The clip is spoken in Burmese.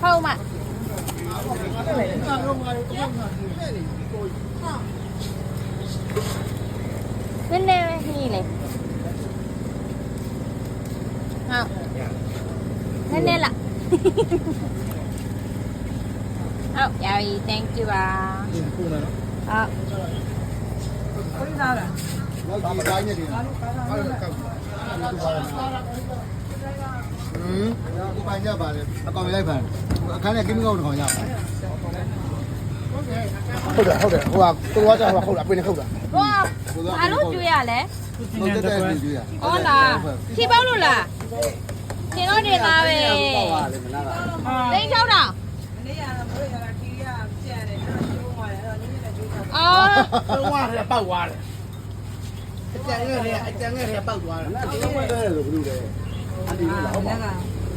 không ạ bên đây này nhìn này à bên đây là không trời thank you bà à Hãy subscribe cho kênh Ghiền Mì Gõ Để không bỏ lỡ những video hấp dẫn မ်ဒီပိုင်းရပါလေအကောင်လိုက်ပါအခန်းနဲ့ကင်းကောက်တစ်ခေါင်ရပါဟုတ်တယ်ဟုတ်တယ်ဟိုကကိုဝါကြဟိုဟုတ်လားပြင်နေဟုတ်လားဟောဘာလို့ကျွေးရလဲဟုတ်တဲ့တဲ့ကြည့်ရဟောလားဖြေပေါက်လို့လားဖြေတော့နေသားပဲသိန်း6တောင်အော်တော့ဝါရပောက်သွားတယ်အကြံငယ်တွေအကြံငယ်တွေပောက်သွားတယ်အဲ့ဒီမဲ့တယ်လို့ဘယ်လိုလဲအဒီလားဟုတ်ပါ